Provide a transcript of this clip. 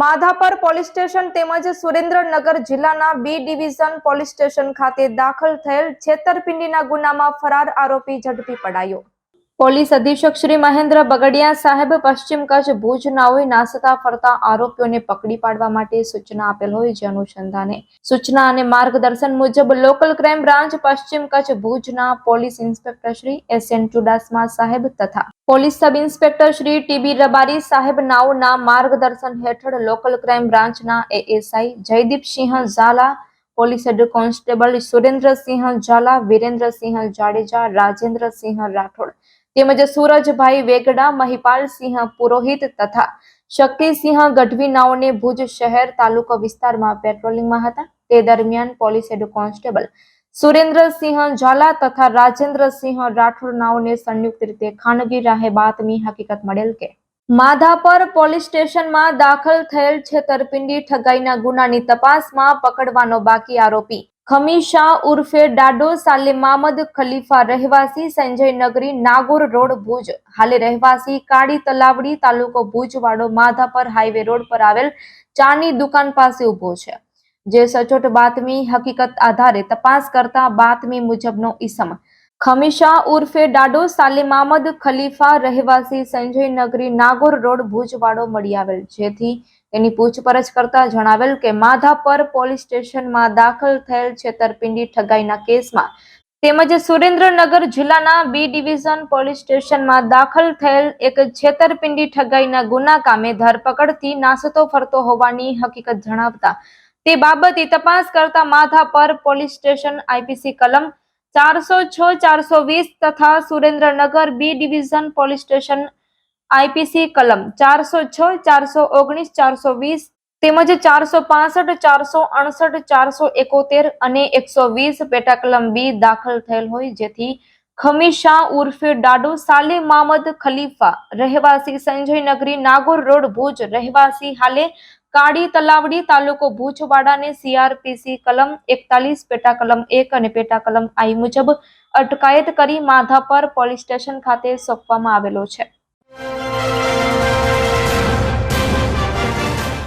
Madhapar police station તેમજ સુરેન્દ્રનગર જિલ્લાના બી division police station ખાતે દાખલ થયેલ છેતરપિંડીના ગુનામાં ફરાર આરોપી ઝડપી પડાયો. પોલીસ અધિક્ષક શ્રી મહેન્દ્ર બગડિયા સાહેબ પશ્ચિમ કચ્છ ભુજ નાઓએ નાસતા ફરતા આરોપીઓને પકડી પાડવા માટે સૂચના આપેલ હોય જે અનુસંધાને સૂચના અને માર્ગદર્શન મુજબ લોકલ ક્રાઇમ બ્રાન્ચ પશ્ચિમ કચ્છ ભુજના police inspector Shri S N Chudasama સાહેબ તથા police sub inspector Shri T B Rabari સાહેબ નાઓના માર્ગદર્શન હેઠળ લોકલ ક્રાઇમ બ્રાન્ચના ASI Jaydeepsinh Zala police head constable Surendrasinh Zala, Virendrasinh Jadeja, Rajendrasinh Rathod તેમજ સુરજભાઈ વેગડા, મહિપાલસિંહ પુરોહિત તથા શક્તિસિંહ ગઢવી નાઓને ભુજ શહેર તાલુકો વિસ્તારમાં પેટ્રોલિંગમાં હતા. તે દરમિયાન police head constable Surendrasinh Jhala તથા રાજેન્દ્રસિંહ રાઠોડ નાઓને સંયુક્ત રીતે ખાનગી રાહે બાતમી હકીકત મળેલ કે માધાપર પોલીસ સ્ટેશનમાં દાખલ થયેલ છેતરપિંડી ઠગાઈના ગુનાની તપાસમાં પકડવાનો બાકી આરોપી. ખમીશા ઉર્ફે ડાડો સાલે મામદ ખલીફા રહેવાસી સંજય નગરી નાગોર રોડ ભુજ. હાલે રહેવાસી કાળી તલાવડી તાલુકો ભુજવાડો માધાપર હાઈવે રોડ પર આવેલ ચાની દુકાન પાસે ઊભો છે. જે સચોટ બાતમી હકીકત આધારે તપાસ કરતા બાતમી મુજબનો ઈસમ ખમીશા ઉર્ફે ડાડો સાલિમ મામદ ખલીફા રહેવાસી સંજય નગરી નાગોર રોડ ભુજવાડો મળી આવેલ. જેથી તેની પૂછપરછ કરતા જણાવેલ કે માધાપર પોલીસ સ્ટેશનમાં દાખલ થયેલ છેતરપિંડી ઠગાઈના કેસમાં તેમજ સુરેન્દ્રનગર જિલ્લાના બી ડિવિઝન પોલીસ સ્ટેશનમાં દાખલ થયેલ એક છેતરપિંડી ઠગાઈના ગુના કામે ધરપકડથી નાસતો ફરતો હોવાની હકીકત જણાવતા તે બાબતે તપાસ કરતા માધાપર પોલીસ સ્ટેશન આઈપીસી કલમ ચારસો છ, ચારસો વીસ તથા Surendranagar B division police station IPC કલમ. ચારસો છ, ચારસો ઓગણીસ, ચારસો વીસ તેમજ ચારસો પાસઠ, ચારસો અડસઠ, ચારસો એકોતેર અને એકસો વીસ પેટા કલમ બી દાખલ થયેલ હોય. જેથી ખમીશા ઉર્ફે ડાડુ, સાલે મામદ ખલીફા, રહેવાસી સંજય નગરી નાગોર રોડ ભુજ, રહેવાસી હાલે કાળી તલાવડી તાલુકો ભુજવાડાને સીઆરપીસી કલમ એકતાલીસ પેટા કલમ એક અને પેટા કલમ આઈ મુજબ અટકાયત કરી માધાપર પોલીસ સ્ટેશન ખાતે સોંપવામાં આવેલો છે.